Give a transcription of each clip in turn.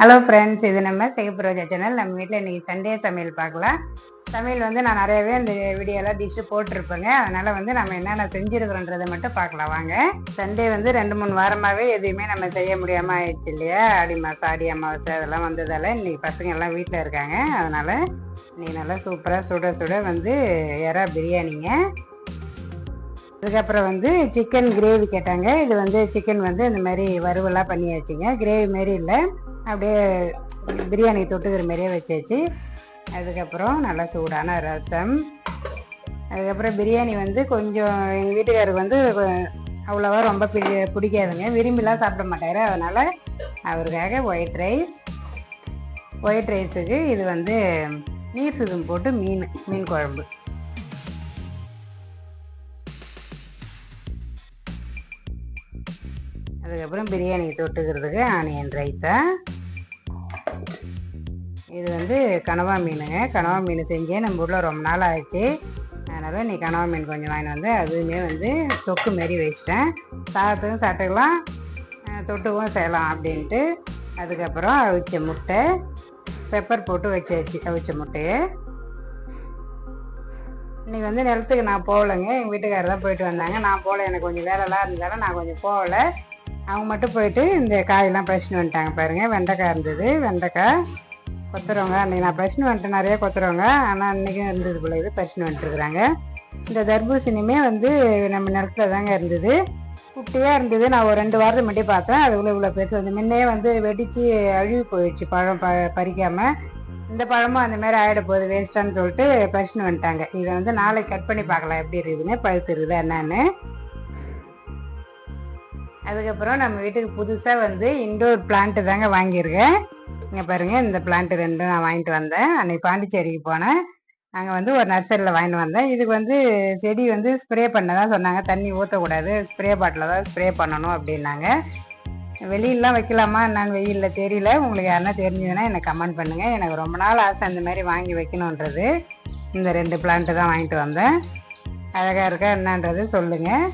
Hello friends இது நம்ம சிகப்புரோஜா channel நம்ம வீட்டில் இன்றைக்கி சண்டே சமையல் பார்க்கலாம். சமையல் வந்து நான் நிறையவே இந்த வீடியோலாம் டிஷ்ஷு போட்டிருப்பேங்க. அதனால் வந்து நம்ம என்னென்ன செஞ்சுருக்கிறோன்றதை மட்டும் பார்க்கலாம். வாங்க. சண்டே வந்து ரெண்டு மூணு வாரமாகவே எதுவுமே நம்ம செய்ய முடியாமல் ஆயிடுச்சு இல்லையா? ஆடி மாதம் ஆடி அமாவாசை அதெல்லாம் வந்ததால் இன்றைக்கி பசங்க எல்லாம் வீட்டில் இருக்காங்க. அதனால் இன்றைக்கி நல்லா சூப்பராக சுட சுட வந்து எறா பிரியாணிங்க. அதுக்கப்புறம் வந்து சிக்கன் கிரேவி கேட்டாங்க. இது வந்து சிக்கன் வந்து இந்த மாதிரி வறுவலாக பண்ணியாச்சுங்க. கிரேவி மாரி இல்லை. அப்படியே பிரியாணி தொட்டுக்கிற மாதிரியே வச்சாச்சு. அதுக்கப்புறம் நல்லா சூடான ரசம். அதுக்கப்புறம் பிரியாணி வந்து கொஞ்சம் எங்கள் வீட்டுக்காரருக்கு வந்து அவ்வளோவா ரொம்ப பிடி பிடிக்காதுங்க. விரும்பிலாம் சாப்பிட மாட்டார். அதனால் அவருக்காக ஒயிட் ரைஸ் ஒயிட் ரைஸுக்கு இது வந்து நீர் சுதம் போட்டு மீன் மீன் குழம்பு. அதுக்கப்புறம் பிரியாணி தொட்டுக்கிறதுக்கு ஆனியன் ரைத்தா. இது வந்து கனவா மீனுங்க கனவா மீன் செஞ்சே நம்ம ஊரில் ரொம்ப நாள் ஆயிடுச்சு. அதனால் நீ கனவா மீன் கொஞ்சம் வாங்கிட்டு வந்து அதுவுமே வந்து தொக்கு மாரி வச்சிட்டேன். சாதத்துக்கும் சாப்பிட்டுக்கலாம். தொட்டுக்கும் செய்யலாம் அப்படின்ட்டு. அதுக்கப்புறம் அவிச்ச முட்டை பெப்பர் போட்டு வச்சாச்சு அவிச்ச முட்டையை. இன்றைக்கி வந்து நிலத்துக்கு நான் போகலைங்க. எங்கள் வீட்டுக்காரர் தான் போயிட்டு வந்தாங்க. நான் போகல. எனக்கு கொஞ்சம் வேலைலாம் இருந்தாலும் நான் கொஞ்சம் போகலை. அவங்க மட்டும் போயிட்டு இந்த காயெல்லாம் பிரச்சனை வந்துட்டாங்க பாருங்கள் வெண்டைக்காய் இருந்தது. வெண்டைக்காய் கொத்துறவங்க. அன்றைக்கி நான் பிரச்சனை வந்துட்டு நிறைய கொத்துறவங்க. ஆனால் அன்றைக்கும் இருந்தது போல இது. பிரச்சனை வந்துட்டுருக்குறாங்க இந்த தர்பூசணியுமே வந்து நம்ம நிலத்துல தாங்க இருந்தது. குட்டியாக இருந்தது. நான் ஒரு ரெண்டு வாரத்துக்கு மட்டும் பார்த்தேன். அது இவ்வளோ பெருசு வந்து முன்னே வந்து வெடித்து அழுகி போயிடுச்சு பழம் ப பறிக்காமல் இந்த பழமும் அந்த மாதிரி ஆகிட போகுது. வேஸ்ட்டான்னு சொல்லிட்டு பிரச்சனை வந்துட்டாங்க. இதை வந்து நாளைக்கு கட் பண்ணி பார்க்கலாம். எப்படி இருக்குதுன்னு பழுத்து இருக்குதா என்னன்னு. அதுக்கப்புறம் நம்ம வீட்டுக்கு புதுசாக வந்து இண்டோர் பிளான்ட்டு தாங்க வாங்கியிருக்கேன். இங்கே பாருங்கள் இந்த பிளான்ட் ரெண்டும் நான் வாங்கிட்டு வந்தேன். அன்னைக்கு பாண்டிச்சேரிக்கு போனேன். அங்கே வந்து ஒரு நர்சரியில் வாங்கிட்டு வந்தேன். இதுக்கு வந்து செடி வந்து ஸ்ப்ரே பண்ண தான் சொன்னாங்க. தண்ணி ஊற்றக்கூடாது ஸ்ப்ரே பாட்டில் தான் ஸ்ப்ரே பண்ணணும் அப்படின்னாங்க. வெளியிலாம் வைக்கலாமா என்னன்னு வெயிலில் தெரியல. உங்களுக்கு யாருன்னா தெரிஞ்சதுன்னா எனக்கு கமெண்ட் பண்ணுங்கள் எனக்கு ரொம்ப நாள் ஆசை அந்த மாதிரி வாங்கி வைக்கணுன்றது. இந்த ரெண்டு பிளான்ட்டு தான் வாங்கிட்டு வந்தேன். அழகாக இருக்கா என்னன்றது சொல்லுங்கள்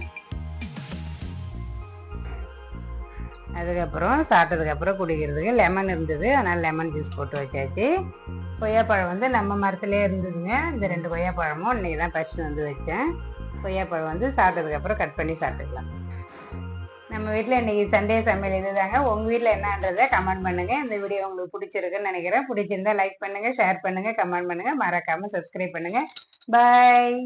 அதுக்கப்புறம் சாப்பிட்டதுக்கப்புறம் குடிக்கிறதுக்கு லெமன் இருந்தது. அதனால் லெமன் ஜூஸ் போட்டு வச்சாச்சு. கொய்யாப்பழம் வந்து நம்ம மரத்துலேயே இருந்ததுங்க. இந்த ரெண்டு கொய்யாப்பழமும் இன்றைக்கி தான் பறிச்சுட்டு வந்து வச்சேன். கொய்யாப்பழம் வந்து சாப்பிட்டதுக்கப்புறம் கட் பண்ணி சாப்பிட்டுக்கலாம். நம்ம வீட்டில் இன்றைக்கி சண்டே சமையல் இது தாங்க உங்கள் வீட்டில் என்னன்றதை கமெண்ட் பண்ணுங்கள் இந்த வீடியோ உங்களுக்கு பிடிச்சிருக்குன்னு நினைக்கிறேன். பிடிச்சிருந்தா லைக் பண்ணுங்கள் ஷேர் பண்ணுங்கள் கமெண்ட் பண்ணுங்கள் மறக்காமல் சப்ஸ்கிரைப் பண்ணுங்கள் பாய்